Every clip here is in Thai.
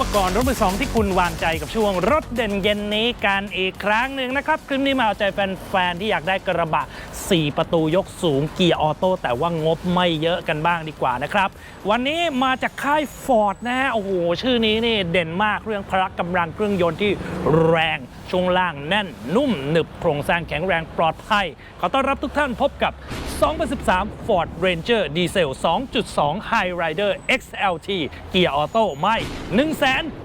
ประกรณ์รถมือสองที่คุณวางใจกับช่วงรถเด่นเย็นนี้กันอีกครั้งหนึ่งนะครับคลิปนี้มาเอาใจแฟนๆที่อยากได้กระบะ 4 ประตูยกสูงเกียร์ออโต้แต่ว่างบไม่เยอะกันบ้างดีกว่านะครับ วันนี้มาจากค่ายฟอร์ดนะฮะโอ้โห ชื่อนี้นี่เด่นมากเรื่องพละกำลังเครื่องยนต์ที่แรงช่วงล่างแน่น นุ่มหนึบโครงสร้างแข็งแรงปลอดภัย ขอต้อนรับทุกท่านพบกับ 2013 Ford Ranger Diesel 2.2 High Rider XLT เกียร์ออโต้ไม่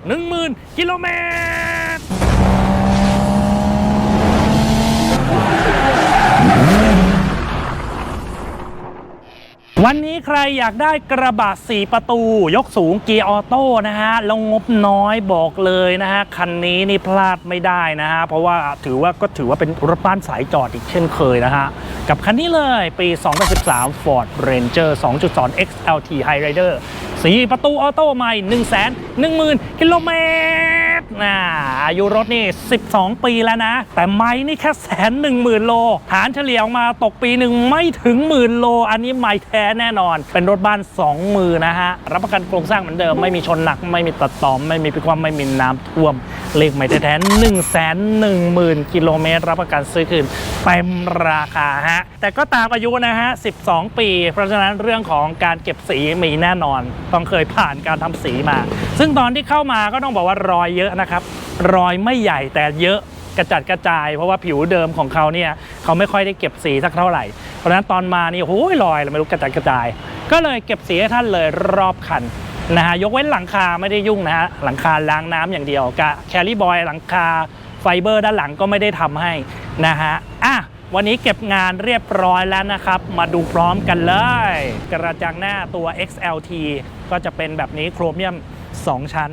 110,000 กิโลเมตร วันนี้ใครอยากได้กระบะ 4 ประตู ยกสูงเกียร์ออโต้นะฮะล้วงบน้อยบอกเลยนะฮะ คันนี้นี่พลาดไม่ได้นะฮะ เพราะว่าถือว่าก็ถือว่าเป็นรถบ้านสายจอดอีกเช่นเคยนะฮะ กับคันนี้เลยปี 2013 Ford Ranger 2.2 XLT High Rider 4 ประตูออโต้ใหม่ 1 1 0 0 0 0 กิโลเมตร นะอายุรถนี่ 12 ปีแล้วนะ แต่ไม่นี่แค่แสนหนึ่งหมื่นโล ฐานเฉลี่ยออกมาตกปีหนึ่งไม่ถึงหมื่นโล อันนี้ไม่แท้แน่นอน เป็นรถบ้าน 2 มือนะฮะ รับประกันโครงสร้างเหมือนเดิม ไม่มีชนหนัก ไม่มีตัดต่อม ไม่มีพิความไม่มีน้ำท่วม เลขไม่แท้ๆหนึ่งแสนหนึ่งหมื่นกิโลเมตร รับประกันซื้อคืนเต็มราคาฮะ แต่ก็ตามอายุนะฮะ 12 ปี เพราะฉะนั้นเรื่องของการเก็บสีมีแน่นอน ต้องเคยผ่านการทำสีมา ซึ่งตอนที่เข้ามาก็ต้องบอกว่ารอยเยอะนะครับ รอยไม่ใหญ่แต่เยอะกระจัดกระจาย เพราะว่าผิวเดิมของเขาเนี่ยเขาไม่ค่อยได้เก็บสีสักเท่าไหร่ เพราะฉะนั้นตอนมานี่โอ้ยรอยเลยไม่รู้กระจัดกระจาย ก็เลยเก็บสีให้ท่านเลยรอบคันนะฮะยกเว้นหลังคาไม่ได้ยุ่งนะฮะหลังคาล้างน้ำอย่างเดียวกะแครี่บอยหลังคาไฟเบอร์ด้านหลังก็ไม่ได้ทำให้นะฮะอะวันนี้เก็บงานเรียบร้อยแล้วนะครับ มาดูพร้อมกันเลย กระจังหน้าตัว XLT ก็จะเป็นแบบนี้โครเมียม 2 ชั้น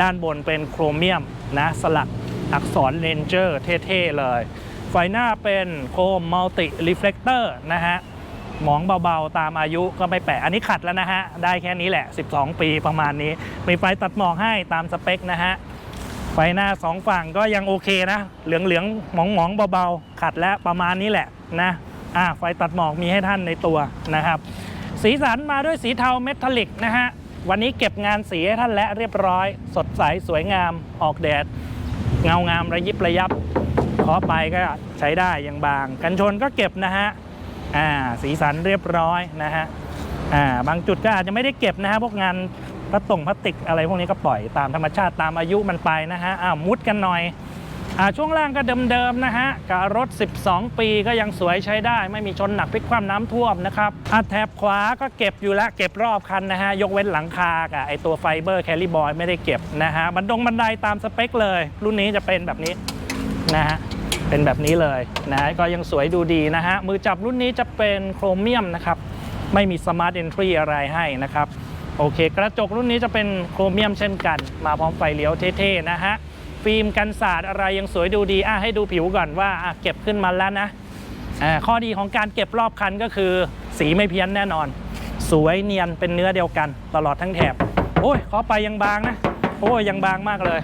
ด้านบนเป็นโครเมียมนะสลักอักษรเลนเจอร์เท่ๆเลย ไฟหน้าเป็นโครมมัลติรีเฟล c เตอร์นะฮะหมองเบาๆ ตามอายุก็ไม่แปะอันนี้ขัดแล้วนะฮะ ได้แค่นี้แหละ 12 ปีประมาณนี้ มีไฟตัดหมอกให้ตามสเปคนะฮะ ไฟหน้าสองฝั่งก็ยังโอเคนะ เหลืองๆ หมองๆ เบาๆ ขัดแล้วประมาณนี้แหละนะอ่าไฟตัดหมอกมีให้ท่านในตัวนะครับ สีสันมาด้วยสีเทาเมทัลลิกนะฮะ วันนี้เก็บงานสีให้ท่านและเรียบร้อย สดใสสวยงามออกแดด เงางามระยิบระยับขอไปก็ใช้ได้ยังบาง กันชนก็เก็บนะฮะอ่าสีสันเรียบร้อยนะฮะอ่าบางจุดก็อาจจะไม่ได้เก็บนะฮะพวกงานพลาสตงพลาสติกอะไรพวกนี้ก็ปล่อยตามธรรมชาติตามอายุมันไปนะฮะอ่ามุดกันหน่อย ช่วงล่างก็เดิมๆนะฮะกับรถ 12 ปีก็ยังสวยใช้ได้ ไม่มีชนหนักพลิกคว่ำน้ำท่วมนะครับอ่าแถบขวาก็เก็บอยู่แล้วเก็บรอบคันนะฮะยกเว้นหลังคากับไอตัวไฟเบอร์แคลิบอยไม่ได้เก็บนะฮะบันดงบันไดตามสเปคเลย รุ่นนี้จะเป็นแบบนี้นะฮะเป็นแบบนี้เลยนะก็ยังสวยดูดีนะฮะมือจับรุ่นนี้จะเป็นโครเมียมนะครับไม่มีสมาร์ท e อนทรีอะไรให้นะครับโอเค กระจกรุ่นนี้จะเป็นโครเมียมเช่นกัน มาพร้อมไฟเลี้ยวเท่ๆนะฮะ ฟิล์มกันสาดอะไรยังสวยดูดีอะให้ดูผิวก่อนว่าอะเก็บขึ้นมาแล้วนะอ่าข้อดีของการเก็บรอบคันก็คือ สีไม่เพี้ยนแน่นอน สวยเนียนเป็นเนื้อเดียวกัน ตลอดทั้งแถบ โอ้ยขอไปยังบางนะ โอ้ยยังบางมากเลย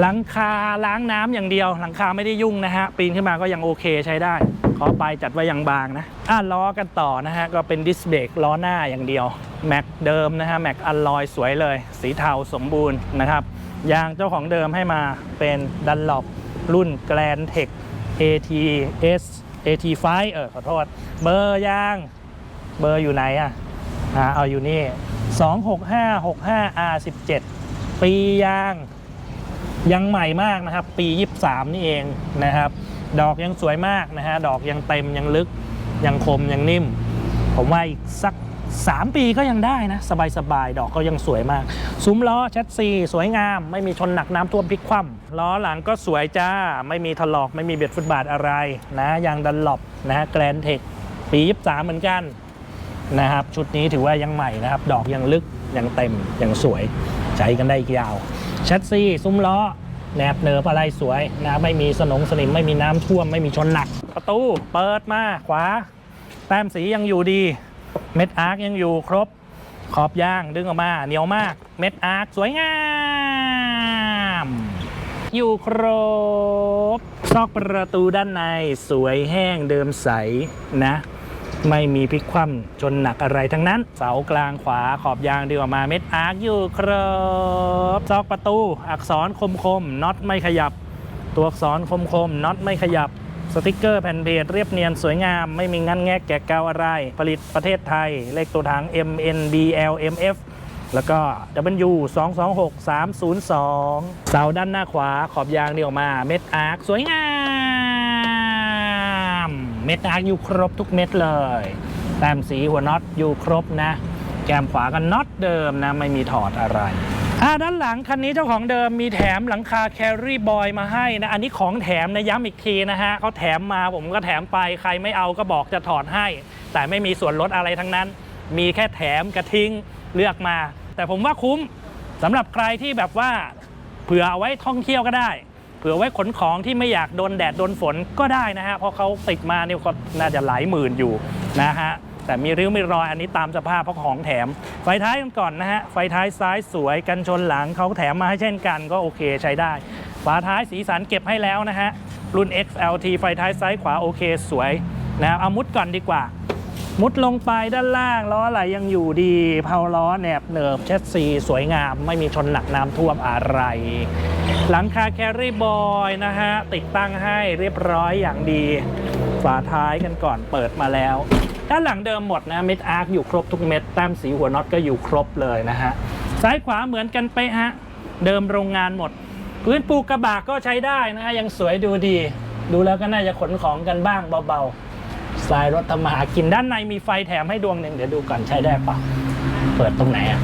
หลังคาล้างน้ำอย่างเดียว หลังคาไม่ได้ยุ่งนะฮะ ปีนขึ้นมาก็ยังโอเคใช้ได้ ขอไปจัดไว้ยังบางนะอะล้อกันต่อนะฮะก็เป็นดิสเบรกล้อหน้าอย่างเดียวแม็กเดิมนะฮะแม็กอัลลอยสวยเลย สีเทาสมบูรณ์นะครับ ยางเจ้าของเดิมให้มาเป็นดันลอปรุ่นแกรนเทค ATS AT5 เออขอโทษ เบอร์ยาง เบอร์อยู่ไหนอะอ่าเอาอยู่นี่ 26565R17 ปียางยังใหม่มากนะครับ ปี 23 นี่เองนะครับ ดอกยังสวยมากนะฮะ ดอกยังเต็มยังลึกยังคมยังนิ่ม ผมว่าอีกสัก 3 ปีก็ยังได้นะ สบายๆ ดอกก็ยังสวยมาก ซุ้มล้อแชสซีสวยงาม ไม่มีชนหนักน้ำท่วมพลิกคว่ำล้อหลังก็สวยจ้า ไม่มีถลอกไม่มีเบียดฟุตบาทอะไรนะยางดันหลบนะแกรนเทคปี23เหมือนกันนะครับ ชุดนี้ถือว่ายังใหม่นะครับ ดอกยังลึกยังเต็มยังสวยใช้กันได้อีกยาวแชสซีซุ้มล้อแหนบเนิบอะไรสวยนะไม่มีสนงสนิมไม่มีน้ำท่วมไม่มีชนหนัก ประตูเปิดมาขวา แต้มสียังอยู่ดี เม็ดอาร์คยังอยู่ครบ ขอบยางดึงออกมา เหนียวมาก เม็ดอาร์คสวยงาม อยู่ครบ ซอกประตูด้านในสวยแห้งเดิมใสนะ ไม่มีพลิกคว่ำจนหนักอะไรทั้งนั้น เสากลางขวาขอบยางดีกว่ามาเม็ดอาร์คอยู่ครบ ซอกประตูอักษรคมคมน็อตไม่ขยับ ตัวอักษรคมคมน็อตไม่ขยับ สติกเกอร์แผ่นเพจเรียบเนียนสวยงาม ไม่มีงันแงกแกะเกาอะไร ผลิตประเทศไทย เลขตัวถัง MNBLMF แล้วก็ W 2 2 6 3 0 2 เสาด้านหน้าขวาขอบยางเดียวมา เม็ดอาร์คสวยงาม เม็ดอาร์คอยู่ครบทุกเม็ดเลย แต้มสีหัวน็อตอยู่ครบนะ แก้มขวากันน็อตเดิมนะ ไม่มีถอดอะไร อ่าด้านหลังคันนี้เจ้าของเดิมมีแถมหลังคาแครี่บอยมาให้นะ อันนี้ของแถมนะย้ำอีกทีนะฮะเขาแถมมาผมก็แถมไปใครไม่เอาก็บอกจะถอดให้ แต่ไม่มีส่วนลดอะไรทั้งนั้น มีแค่แถมกระทิ้งเลือกมา แต่ผมว่าคุ้มสำหรับใครที่แบบว่าเผื่อเอาไว้ท่องเที่ยวก็ได้ เผื่อไว้ขนของที่ไม่อยากโดนแดดโดนฝนก็ได้นะฮะเพราะเขาติดมาเนี่ยก็น่าจะหลายหมื่นอยู่นะฮะ แต่มีริ้วมีรอยอันนี้ตามสภาพเพราะของแถม ไฟท้ายกันก่อนนะฮะ ไฟท้ายซ้ายสวยกันชนหลังเขาแถมมาให้เช่นกันก็โอเคใช้ได้ ฝาท้ายสีสันเก็บให้แล้วนะฮะ รุ่น XLT ไฟท้ายซ้ายขวาโอเคสวยนะเอามุดก่อนดีกว่า มุดลงไปด้านล่างล้ออะไรยังอยู่ดีเพาล้อแหนบเนิบเช็ดซีสวยงาม ไม่มีชนหนักน้ำท่วมอะไร หลังคาแครี่บอยนะฮะติดตั้งให้เรียบร้อยอย่างดี ฝาท้ายกันก่อนเปิดมาแล้ว ด้านหลังเดิมหมดนะเม็ดอาร์คอยู่ครบทุกเม็ดแต้มสีหัวน็อตก็อยู่ครบเลยนะฮะซ้ายขวาเหมือนกันไปฮะเดิมโรงงานหมด พื้นปูกระบะก็ใช้ได้นะฮะยังสวยดูดี ดูแล้วก็น่าจะขนของกันบ้างเบาๆสายรถทำมาหากินด้านในมีไฟแถมให้ดวงหนึ่งเดี๋ยวดูก่อนใช้ได้ปะเปิดตรงไหนอะ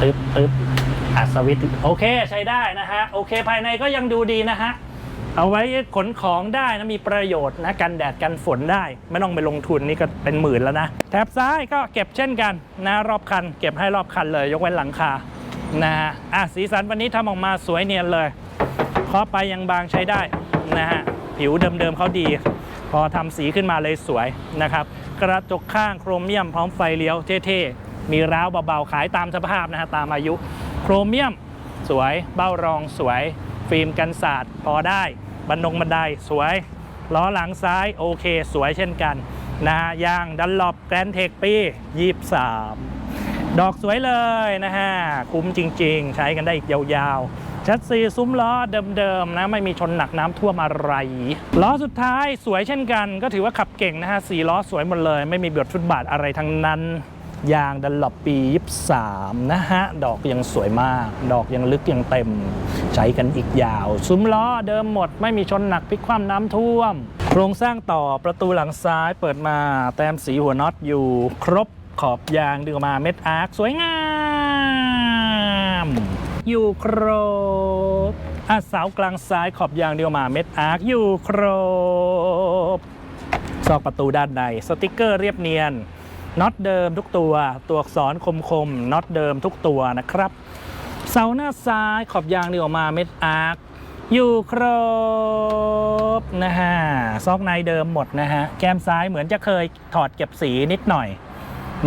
ตึ๊บตึ๊บอัดสวิตช์โอเคใช้ได้นะฮะโอเคภายในก็ยังดูดีนะฮะ เอาไว้ขนของได้นะมีประโยชน์นะกันแดดกันฝนได้ ไม่ต้องไปลงทุนนี่ก็เป็นหมื่นแล้วนะแถบซ้ายก็เก็บเช่นกันนะรอบคัน เก็บให้รอบคันเลย ยกเว้นหลังคานะฮะอะสีสันวันนี้ทำออกมาสวยเนียนเลยเคาะไปยังบางใช้ได้นะฮะผิวเดิมๆเขาดี พอทำสีขึ้นมาเลยสวยนะครับ กระจกข้างโครเมียมพร้อมไฟเลี้ยวเท่ๆ มีร้าวเบาๆขายตามสภาพนะฮะตามอายุ โครเมียมสวยเบ้ารองสวย ฟิล์มกันสาดพอได้ บันดงบันไดสวย ล้อหลังซ้ายโอเค สวยเช่นกันนะฮะยางดันหลบแกรนเทคปี 23 ดอกสวยเลยนะฮะ คุ้มจริง ๆ ใช้กันได้อีกยาวๆ ชัดซีซุ้มล้อเดิมๆ นะ ไม่มีชนหนักน้ำท่วมอะไร ล้อสุดท้ายสวยเช่นกัน ก็ถือว่าขับเก่งนะฮะสีล้อสวยหมดเลย ไม่มีเบียดฟุตบาทอะไรทั้งนั้น ยางดันหลบปี 23 นะฮะ ดอกยังสวยมาก ดอกยังลึกยังเต็ม ใช้กันอีกยาว ซุ้มล้อเดิมหมดไม่มีชนหนักพลิกคว่ำน้ำท่วม โครงสร้างต่อประตูหลังซ้ายเปิดมา แต้มสีหัวน็อตอยู่ครบขอบยางดึงออกมาเม็ดอาร์คสวยงาม อยู่ครบอะเสากลางซ้ายขอบยางเดียวมาเม็ดอาร์คอยู่ครบซอกประตูด้านในสติกเกอร์เรียบเนียน น็อตเดิมทุกตัว ตัวอักษรคมๆน็อตเดิมทุกตัวนะครับ เสาหน้าซ้ายขอบยางเดียวออกมาเม็ดอาร์คอยู่ครบนะฮะซอกในเดิมหมดนะฮะแก้มซ้ายเหมือนจะเคยถอดเก็บสีนิดหน่อย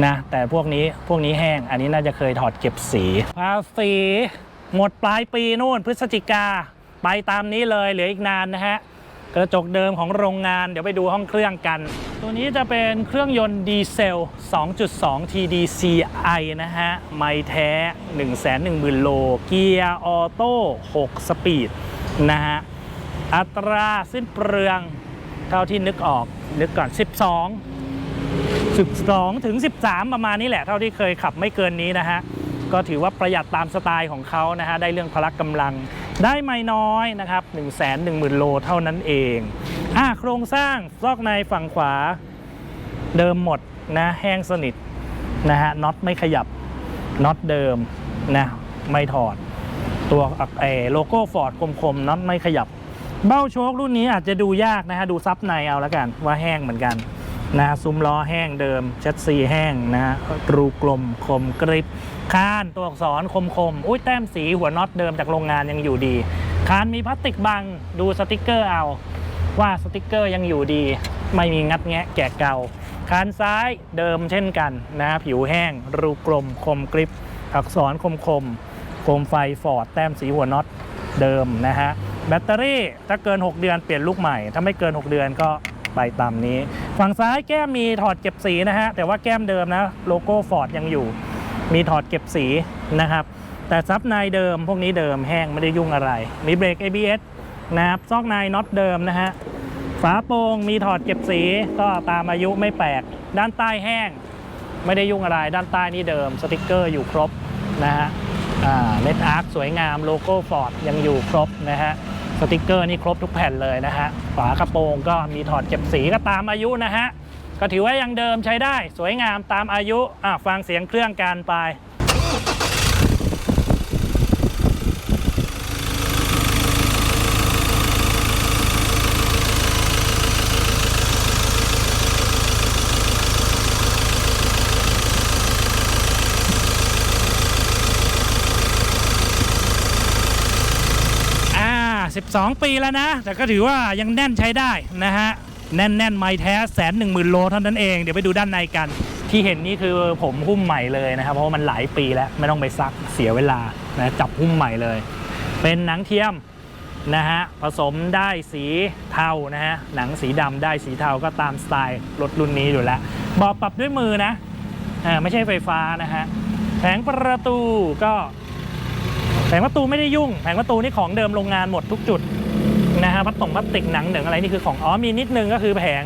นะแต่พวกนี้พวกนี้แห้ง อันนี้น่าจะเคยถอดเก็บสีภาษีหมดปลายปีนู่นพฤศจิกาไปตามนี้เลยเหลืออีกนานนะฮะ กระจกเดิมของโรงงาน เดี๋ยวไปดูห้องเครื่องกัน ตัวนี้จะเป็นเครื่องยนต์ดีเซล 2.2 TDCi นะฮะ ไม่แท้ 110,000 โล เกียร์ออโต้ 6 สปีด นะฮะ อัตราสิ้นเปลือง เท่าที่นึกออก นึกก่อน 12 12 ถึง 13 ประมาณนี้แหละ เท่าที่เคยขับไม่เกินนี้นะฮะ ก็ถือว่าประหยัดตามสไตล์ของเขานะฮะได้เรื่องพละกำลัง ได้ไม่น้อยนะครับ 1 1 0 0 0 0 โลเท่านั้นเองอะโครงสร้างซอกในฝั่งขวาเดิมหมดนะแห้งสนิทนะฮะน็อตไม่ขยับน็อตเดิมนะไม่ถอด ตัวเออโลโก้ฟอร์ดคมๆน็อตไม่ขยับ เบ้าโชครุ่นนี้อาจจะดูยากนะฮะดูซับในเอาแล้วกันว่าแห้งเหมือนกันนะซุ้มล้อแห้งเดิม ชัดซีแห้งนะฮะรูกลมคมกริบ คานตัวอักษรคมคมๆ อุ้ยแต้มสีหัวน็อตเดิมจากโรงงานยังอยู่ดีคานมีพลาสติกบังดูสติกเกอร์เอา ว่าสติกเกอร์ยังอยู่ดี ไม่มีงัดแงะแกะเกาคานซ้ายเดิมเช่นกันนะผิวแห้ง รูกลม คมกริบอักษรคมคมโคมไฟฟอร์ดแต้มสีหัวน็อตเดิมนะฮะ แบตเตอรี่ถ้าเกิน 6 เดือนเปลี่ยนลูกใหม่ ถ้าไม่เกิน 6 เดือนก็ไปตามนี้ ฝั่งซ้ายแก้มมีถอดเก็บสีนะฮะ แต่ว่าแก้มเดิมนะ โลโก้ฟอร์ดยังอยู่ มีถอดเก็บสีนะครับ แต่ซับในเดิมพวกนี้เดิมแห้งไม่ได้ยุ่งอะไร มีเบรก ABS นะครับซอกในน็อตเดิมนะฮะฝาโปรงมีถอดเก็บสีก็ตามอายุไม่แปลก ด้านใต้แห้ง ไม่ได้ยุ่งอะไร ด้านใต้นี่เดิมสติกเกอร์อยู่ครบนะฮะเลดอาร์คสวยงามโลโก้ฟอร์ดยังอยู่ครบนะฮะสติกเกอร์นี่ครบทุกแผ่นเลยนะฮะฝากระโปรงก็มีถอดเก็บสีก็ตามอายุนะฮะ ก็ถือว่ายังเดิมใช้ได้สวยงามตามอายุอะฟังเสียงเครื่องกันไปอ่า12 ปีแล้วนะ แต่ก็ถือว่ายังแน่นใช้ได้นะฮะ แน่นแน่นไม่แท้แสนหนึ่งหมื่นโลเท่านั้นเอง เดี๋ยวไปดูด้านในกัน ที่เห็นนี่คือผมหุ้มใหม่เลยนะครับ เพราะว่ามันหลายปีแล้วไม่ต้องไปซักเสียเวลานะจับหุ้มใหม่เลย เป็นหนังเทียมนะฮะผสมได้สีเทานะฮะหนังสีดำได้สีเทาก็ตามสไตล์รถรุ่นนี้อยู่แล้วเบอกปรับด้วยมือนะอ่าไม่ใช่ไฟฟ้านะฮะแผงประตูก็ แผงประตูไม่ได้ยุ่ง แผงประตูนี่ของเดิมโรงงานหมดทุกจุด นะฮะพลาสตงพลาสติกหนังเหนึ่งอะไรนี่คือของอ๋อมีนิดนึงก็คือแผง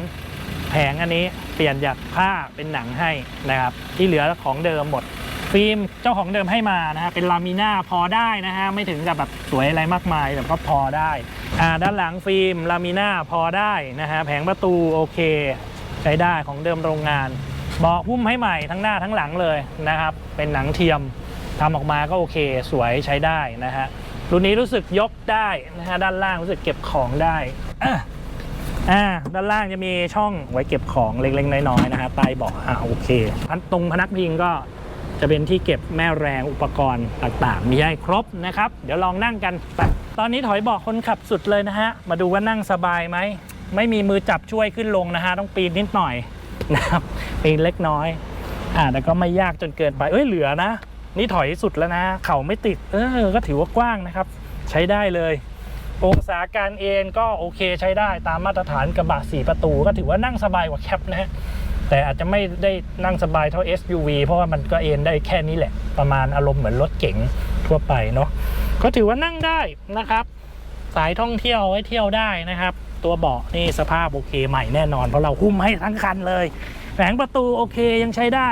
แผงอันนี้เปลี่ยนจากผ้าเป็นหนังให้นะครับที่เหลือของเดิมหมด ฟิล์มเจ้าของเดิมให้มานะฮะเป็นลามิน่าพอได้นะฮะไม่ถึงกับแบบสวยอะไรมากมายแต่ก็พอได้อ่าด้านหลังฟิล์มลามิน่าพอได้นะฮะแผงประตูโอเค ใช้ได้ของเดิมโรงงานเบาะหุ้มให้ใหม่ทั้งหน้าทั้งหลังเลยนะครับเป็นหนังเทียมทำออกมาก็โอเค สวยใช้ได้นะฮะ รุ่นนี้รู้สึกยกได้นะฮะด้านล่างรู้สึกเก็บของได้อ่าด้านล่างจะมีช่องไว้เก็บของเล็กๆน้อยๆนะฮะใต้เบาะอ่าโอเคตรงพนักพิงก็จะเป็นที่เก็บแม่แรงอุปกรณ์ต่างๆ มีให้ครบนะครับ เดี๋ยวลองนั่งกันไปตอนนี้ถอยเบาะคนขับสุดเลยนะฮะ มาดูว่านั่งสบายไหม ไม่มีมือจับช่วยขึ้นลงนะฮะ ต้องปีนนิดหน่อยนะครับปีนเล็กน้อย อ่าแต่ก็ไม่ยากจนเกินไปเอ้ยเหลือนะ นี่ถอยสุดแล้วนะ เข่าไม่ติด เออ ก็ถือว่ากว้างนะครับ ใช้ได้เลย องศาการเอนก็โอเคใช้ได้ตามมาตรฐานกระบะสีประตู ก็ถือว่านั่งสบายกว่าแคปนะฮะแต่อาจจะไม่ได้นั่งสบายเท่า SUV เพราะว่ามันก็เอนได้แค่นี้แหละ ประมาณอารมณ์เหมือนรถเก๋งทั่วไปเนาะก็ถือว่านั่งได้นะครับ สายท่องเที่ยวไว้เที่ยวได้นะครับ ตัวเบาะนี่สภาพโอเคใหม่แน่นอน เพราะเราหุ้มให้ทั้งคันเลยแผงประตูโอเคยังใช้ได้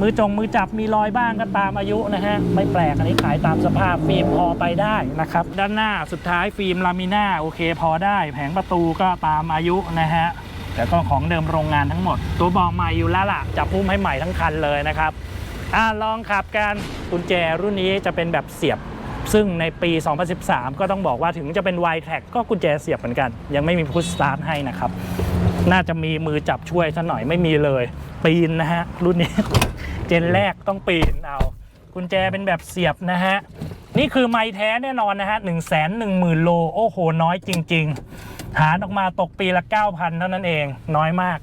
มือจงมือจับมีรอยบ้างก็ตามอายุนะฮะ ไม่แปลกอันนี้ขายตามสภาพฟิล์มพอไปได้นะครับ ด้านหน้าสุดท้ายฟิล์มลามิน่าโอเคพอได้ แผงประตูก็ตามอายุนะฮะแต่ก็ของเดิมโรงงานทั้งหมด ตัวบาะใหม่อยู่แล้วล่ะจับพุ่มให้ใหม่ทั้งคันเลยนะครับอ่าลองขับกันกุญแจรุ่นนี้จะเป็นแบบเสียบ ซึ่งในปี 2013 ก็ต้องบอกว่าถึงจะเป็น y t r a c ก็กุญแจเสียบเหมือนกัน ยังไม่มีพุชสตาร์ทให้นะครับ น่าจะมีมือจับช่วยซะหน่อยไม่มีเลย ปีนนะฮะ รุ่นนี้ เจนแรกต้องปีนเอากุญแจเป็นแบบเสียบนะฮะ นี่คือไม้แท้แน่นอนนะฮะ1 1 0 0 0 0โล โอ้โห น้อยจริง ๆ หารออกมาตกปีละ 9,000 เท่านั้นเองน้อยมาก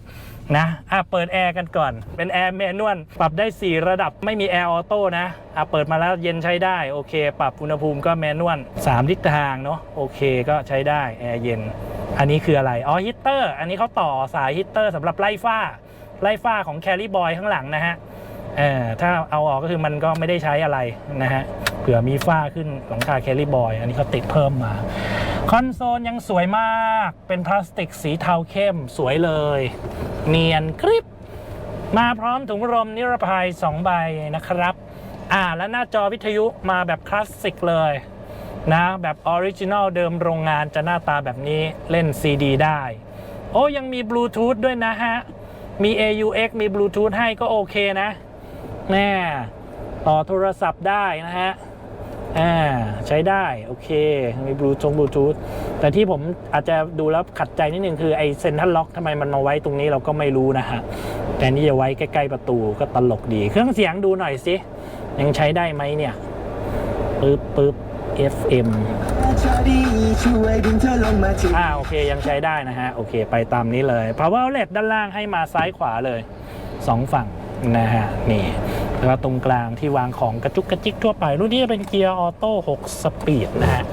นะอะเปิดแอร์กันก่อน เป็นแอร์แมนวลปรับได้ 4 ระดับไม่มีแอร์ออโต้นะอะเปิดมาแล้วเย็นใช้ได้ โอเค ปรับอุณหภูมิก็แมนนวล3ทิศทางเนาะโอเคก็ใช้ได้ แอร์เย็น อันนี้คืออะไร อ๋อฮีตเตอร์ อันนี้เขาต่อสายฮีตเตอร์สำหรับไล่ฝ้า ไล่ฝ้าของแครี่บอยข้างหลังนะฮะเออถ้าเอาออกก็คือมันก็ไม่ได้ใช้อะไรนะฮะ เผื่อมีฝ้าขึ้นหลังคาแครี่บอย อันนี้เขาติดเพิ่มมา คอนโซลยังสวยมาก เป็นพลาสติกสีเทาเข้มสวยเลย เนียนกริบมาพร้อมถุงลมนิรภัย 2 ใบนะครับ อ่า แล้วหน้าจอวิทยุมาแบบคลาสสิกเลย นะแบบออริจินอลเดิมโรงงานจะหน้าตาแบบนี้เล่นซีดีได้ โอ้ยังมีบลูทูธด้วยนะฮะ มี AUX มีบลูทูธให้ก็โอเคนะแน่ต่อโทรศัพท์ได้นะฮะอ่าใช้ได้ โอเค มีบลูทงบลูทูธแต่ที่ผมอาจจะดูแล้วขัดใจนิดนึงคือไอเซนทัลล็อกทำไมมันมาไว้ตรงนี้เราก็ไม่รู้นะฮะ แต่นี่จะไว้ใกล้ ๆ ประตูก็ตลกดี เครื่องเสียงดูหน่อยสิ ยังใช้ได้ไหมเนี่ยปึ๊บปึ๊บ FM อ่าโอเคยังใช้ได้นะฮะ โอเคไปตามนี้เลย power outlet ด้านล่างให้มาซ้ายขวาเลยสองฝั่งนะฮะ นี่ แล้วก็ตรงกลางที่วางของกระจุกกระจิกทั่วไป รุ่นนี้จะเป็นเกียร์ออโต้6สปีดนะฮะ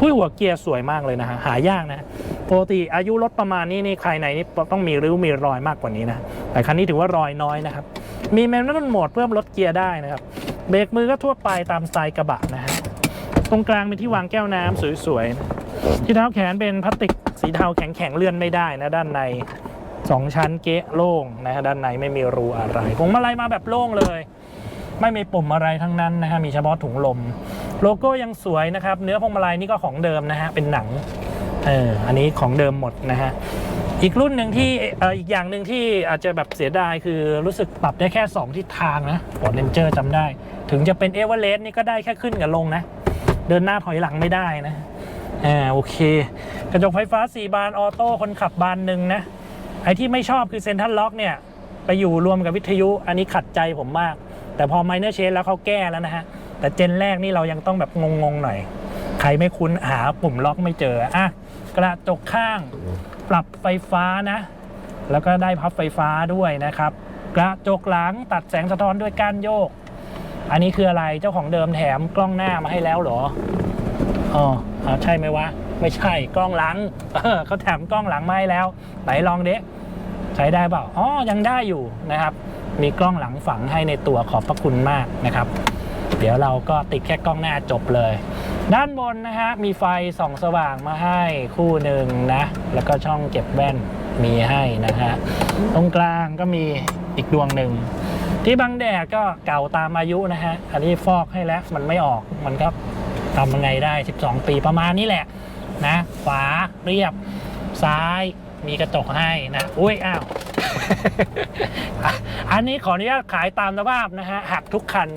หุ้ยหัวเกียร์สวยมากเลยนะฮะ หายากนะปกติอายุรถประมาณนี้นี่ภายในนี่ต้องมีริ้วมีรอยมากกว่านี้นะ แต่คันนี้ถือว่ารอยน้อยนะครับ มีแมนนวลโหมดเพิ่มลดเกียร์ได้นะครับ เบรกมือก็ทั่วไปตามสไตล์กระบะนะ ตรงกลางเป็นที่วางแก้วน้ำสวยๆ ที่เท้าแขนเป็นพลาสติกสีเทาแข็งๆเลื่อนไม่ได้นะด้านในสองชั้นเกะโล่งนะฮะด้านในไม่มีรูอะไรพวงมาลัยมาแบบโล่งเลย ไม่มีปุ่มอะไรทั้งนั้นนะฮะมีเฉพาะถุงลม โลโก้ยังสวยนะครับ เนื้อพวงมาลัยนี่ก็ของเดิมนะฮะเป็นหนังเอออันนี้ของเดิมหมดนะฮะอีกรุ่นหนึ่งที่เอ่ออีกอย่างหนึ่งที่อาจจะแบบเสียดายคือรู้สึกปรับได้แค่ 2 ทิศทางนะฟอร์ดเรนเจอร์จำได้ ถึงจะเป็นเอเวอเรสต์นี่ก็ได้แค่ขึ้นกับลงนะ เดินหน้าถอยหลังไม่ได้นะอ่าโอเค กระจกไฟฟ้า 4 บานออโต้คนขับบานหนึ่งนะ ไอ้ที่ไม่ชอบคือเซนทัลล็อกเนี่ย ไปอยู่รวมกับวิทยุอันนี้ขัดใจผมมาก แต่พอ Minor Change แล้วเขาแก้แล้วนะฮะ แต่เจนแรกนี่เรายังต้องแบบงงๆหน่อย ใครไม่คุ้นหาปุ่มล็อกไม่เจออะกระจกข้างปรับไฟฟ้านะ แล้วก็ได้พับไฟฟ้าด้วยนะครับ กระจกหลังตัดแสงสะท้อนด้วยก้านโยก อันนี้คืออะไรเจ้าของเดิมแถมกล้องหน้ามาให้แล้วเหรออ๋อใช่ไหมวะ ไม่ใช่กล้องหลังเขาแถมกล้องหลังมาให้แล้วไหนลองเด็กใช้ได้เปล่าอ๋อยังได้อยู่นะครับ มีกล้องหลังฝังให้ในตัวขอบพระคุณมากนะครับ เดี๋ยวเราก็ติดแค่กล้องหน้าจบเลย ด้านบนนะฮะมีไฟส่องสว่างมาให้คู่หนึ่งนะ แล้วก็ช่องเก็บแว่นมีให้นะฮะตรงกลางก็มีอีกดวงหนึ่ง ที่บังแดดก็เก่าตามอายุนะฮะ อันนี้ฟอกให้แล้วมันไม่ออก มันก็ทำยังไงได้ 12 ปีประมาณนี้แหละนะ ขวาเรียบ ซ้ายมีกระจกให้นะ อุ้ย อ้าว อันนี้ขออนุญาตขายตามสภาพนะฮะ หักทุกคัน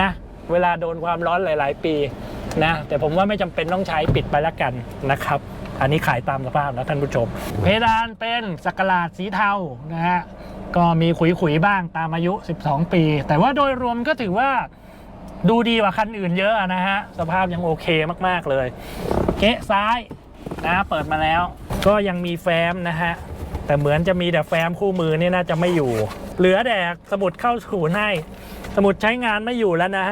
นะ เวลาโดนความร้อนหลาย ๆ ปีนะ แต่ผมว่าไม่จำเป็นต้องใช้ปิดไปแล้วกันนะครับ อันนี้ขายตามสภาพนะท่านผู้ชม เพดานเป็นสักหลาดสีเทานะฮะ ก็มีขุยๆบ้างตามอายุ 12 ปี แต่ว่าโดยรวมก็ถือว่าดูดีกว่าคันอื่นเยอะนะฮะ สภาพยังโอเคมาก ๆ เลย เกะซ้ายนะเปิดมาแล้ว ก็ยังมีแฟ้มนะฮะ แต่เหมือนจะมีแต่แฟ้มคู่มือนี่น่าจะไม่อยู่ เหลือแต่สมุดเข้าศูนย์ให้ สมุดใช้งานไม่อยู่แล้วนะ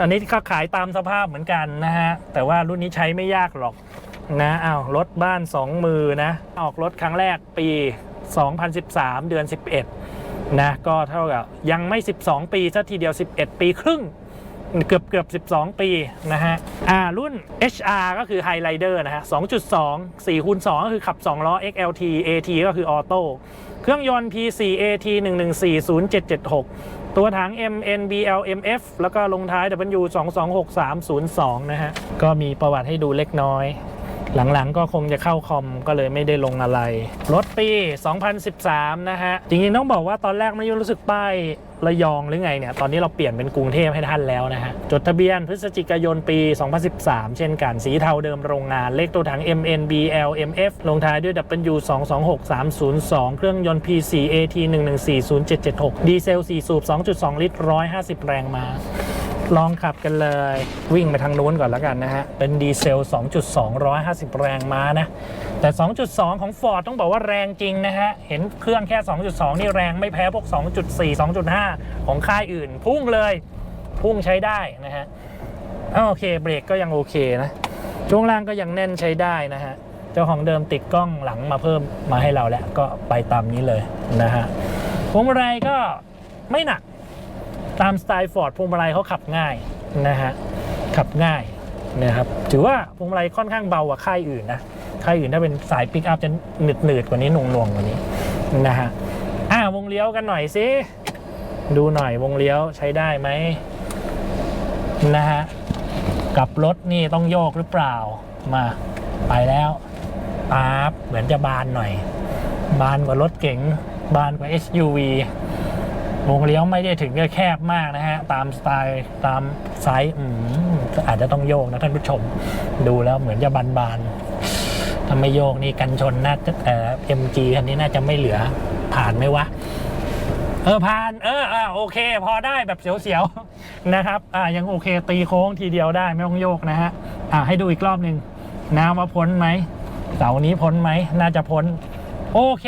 อันนี้ก็ขายตามสภาพเหมือนกันนะฮะ แต่ว่ารุ่นนี้ใช้ไม่ยากหรอกนะอ้าวรถบ้าน2มือนะ ออกรถครั้งแรกปี 2013 เดือน 11 นะ ก็เท่ากับยังไม่ 12 ปีซะทีเดียว 11 ปีครึ่งเกือบเกือบ 12 ปีนะฮะ อ่า รุ่น HR ก็คือ Highlander นะฮะ 2.2 4คูณ2ก็คือขับ 2 ล้อ XLT AT ก็คือออโต้เครื่องยนต์ P4 AT 1140776ตัวถัง MNBL MF แล้วก็ลงท้าย W 226302 นะฮะ ก็มีประวัติให้ดูเล็กน้อย หลังๆก็คงจะเข้าคอมก็เลยไม่ได้ลงอะไร รถปี 2013 นะฮะ จริงๆต้องบอกว่าตอนแรกไม่รู้สึกป้ายระยองหรือไงเนี่ย ตอนนี้เราเปลี่ยนเป็นกรุงเทพให้ท่านแล้วนะฮะ จดทะเบียนพฤศจิกายนปี 2013 เช่นกัน สีเทาเดิมโรงงาน เลขตัวถัง MNBL MF ลงท้ายด้วย W 226302 เครื่องยนต์ P4 AT 1140776ดีเซล 4 สูบ 2.2 ลิตร 150 แรงม้า ลองขับกันเลย วิ่งไปทางนู้นก่อนแล้วกันนะฮะ เป็นดีเซล 2.2 150 แรงม้านะ แต่ 2.2 ของ Ford ต้องบอกว่าแรงจริงนะฮะ เห็นเครื่องแค่ 2.2 นี่แรงไม่แพ้พวก 2.4 2.5 ของค่ายอื่น พุ่งเลย พุ่งใช้ได้นะฮะ โอเค เบรกก็ยังโอเคนะช่วงล่างก็ยังแน่นใช้ได้นะฮะ เจ้าของเดิมติดกล้องหลังมาเพิ่มมาให้เราแล้วก็ไปตามนี้เลยนะฮะพวงมาลัยก็ไม่หนัก ตามสไตล์ฟอร์ดพวงมาลัยเขาขับง่ายนะฮะขับง่ายนะครับถือว่าพวงมาลัยค่อนข้างเบากว่าค่ายอื่นนะค่ายอื่นถ้าเป็นสายปิกอัพจะหนืดหนืดกว่านี้หน่วงหน่วงกว่านี้นะฮะอ่าวงเลี้ยวกันหน่อยสิดูหน่อยวงเลี้ยวใช้ได้ไหมนะฮะกับรถนี่ต้องโยกหรือเปล่ามาไปแล้วปั๊บเหมือนจะบานหน่อย บานกว่ารถเก๋งบานกว่า SUV วงเลี้ยวไม่ได้ถึงกับแคบมากนะฮะ ตามสไตล์ตามไซส์อาจจะต้องโยกนะท่านผู้ชม ดูแล้วเหมือนจะบานๆถ้าไม่โยกนี่กันชนน่าจะเอ่อ MG คันนี้น่าจะไม่เหลือผ่านไหมวะ เออผ่าน เอออ่าโอเค พอได้แบบเสียวๆนะครับ อ่ายังโอเคตีโค้งทีเดียวได้ไม่ต้องโยกนะฮะ อ่าให้ดูอีกรอบหนึ่งน้ำว่าพ้นไหมเสานี้พ้นไหมน่าจะพ้น โอเค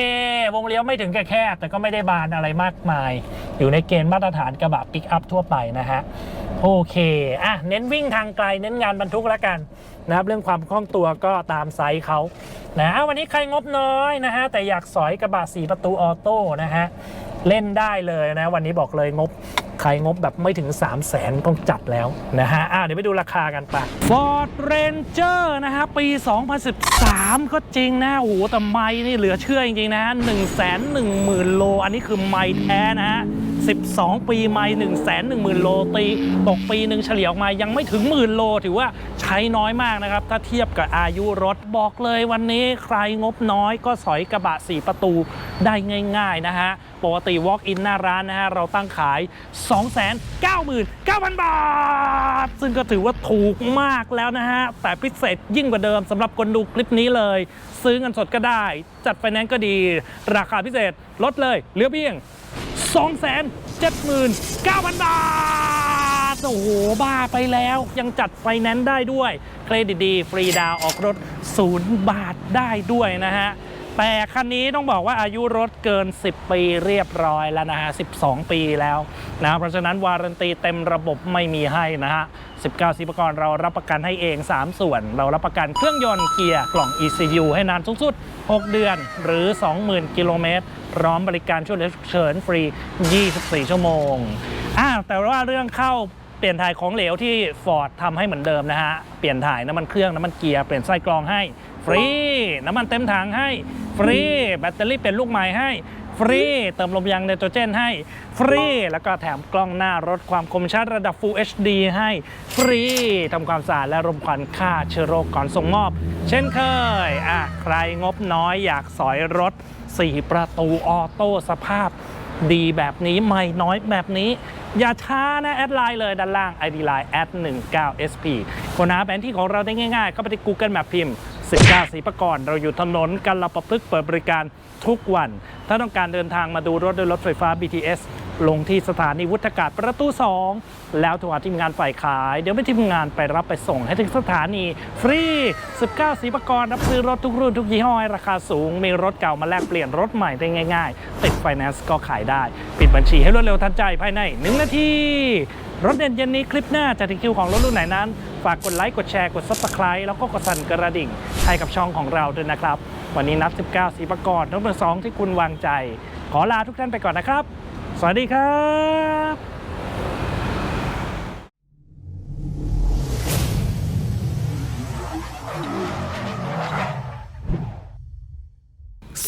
วงเลี้ยวไม่ถึงกับแคบแต่ก็ไม่ได้บานอะไรมากมาย อยู่ในเกณฑ์มาตรฐานกระบะปิกอัพทั่วไปนะฮะ โอเค อะ เน้นวิ่งทางไกล เน้นงานบรรทุกแล้วกันนะครับ เรื่องความคล่องตัวก็ตามไซส์เขานะอะวันนี้ใครงบน้อยนะฮะ แต่อยากสอยกระบะสีประตูออโต้นะฮะ เล่นได้เลยนะ วันนี้บอกเลยงบ ใครงบแบบไม่ถึง 3 0 0แสนต้องจัดแล้วนะฮะอะเดี๋ยวไปดูราคากันไป Ford Ranger นะฮะ ปี 2013 ก็จริงนะโอ้โหแต่ไม่นี่เหลือเชื่อจริงๆนะ1 1 0 0 0 0 โล อันนี้คือไม่แท้นะฮะ12 ปีไม่1 1 0 0 0 โลตีตกปีหนึ่งเฉลี่ยออกมายังไม่ถึงหมื่นโล ถือว่าใช้น้อยมากนะครับ ถ้าเทียบกับอายุรถบอกเลยวันนี้ใครงบน้อยก็สอยกระบะ 4 ประตูได้ง่าย ๆ นะฮะปกติ walk in หน้าร้านนะฮะ เราตั้งขาย 299,000 บาท ซึ่งก็ถือว่าถูกมากแล้วนะฮะ แต่พิเศษยิ่งกว่าเดิมสำหรับคนดูคลิปนี้เลย ซื้อเงินสดก็ได้ จัดไฟแนนซ์ก็ดี ราคาพิเศษลดเลยเหลือเพียง 279,000 บาท โอ้โห บ้าไปแล้ว ยังจัดไฟแนนซ์ได้ด้วย เครดิตดี ฟรีดาวออกรถ 0 บาทได้ด้วยนะฮะ แต่คันนี้ต้องบอกว่าอายุรถเกิน 10 ปีเรียบร้อยแล้วนะฮะ 12 ปีแล้วนะเพราะฉะนั้นวารันตีเต็มระบบไม่มีให้นะฮะ 19สิบกรเรารับประกันให้เอง 3 ส่วน เรารับประกันเครื่องยนต์เกียร์กล่อง ECU ให้นานสูงสุด 6 เดือนหรือ 20,000 กิโลเมตรพร้อมบริการช่วยเหลือฉุกเฉินฟรี 24 ชั่วโมงอ่าแต่ว่าเรื่องเข้าเปลี่ยนถ่ายของเหลวที่ Ford ทำให้เหมือนเดิมนะฮะ เปลี่ยนถ่ายน้ำมันเครื่องน้ำมันเกียร์ เปลี่ยนไส้กรองให้ ฟรี น้ำมันเต็มถังให้ ฟรี แบตเตอรี่เปลี่ยนลูกใหม่ให้ ฟรี เติมลมยางไนโตรเจนให้ ฟรี แล้วก็แถมกล้องหน้ารถความคมชัดระดับ Full HD ให้ ฟรีทำความสะอาดและรมควันฆ่าเชื้อโรคก่อนส่งมอบ เช่นเคยอะใครงบน้อยอยากสอยรถ 4 ประตูออโต้สภาพดีแบบนี้ไม่น้อยแบบนี้ อย่าช้านะแอดไลน์เลยด้านล่าง ID Line แอด19 SP คนหาแผนที่ของเราได้ง่ายๆ เข้าไปที่ Google Map พิมพ์ 19สีประกรเราอยู่ถนนกันละประพฤกเปิดบริการทุกวัน ถ้าต้องการเดินทางมาดูรถด้วยรถไฟฟ้า BTS ลงที่สถานีวุฒากาศประตู 2 แล้วโทรหาทีมงานฝ่ายขาย เดี๋ยวไม่ทีมงานไปรับไปส่งให้ถึงสถานี ฟรี 19 สีประกรรับซื้อรถทุกรุ่นทุกยี่ห้อราคาสูง มีรถเก่ามาแลกเปลี่ยนรถใหม่ได้ง่าย ๆ ติดไฟแนนซ์ก็ขายได้ ปิดบัญชีให้รวดเร็วทันใจภายใน 1 นาที รถเด่นเย็นนี้คลิปหน้าจะถึงคิวของรถรุ่นไหนนั้น ฝากกดไลค์กดแชร์กด subscribe แล้วก็กดสั่นกระดิ่งให้กับช่องของเราด้วยนะครับ วันนี้นับ 19สีประกรณ์รถเบอร์สองที่คุณวางใจ ขอลาทุกท่านไปก่อนนะครับ สวัสดีครับ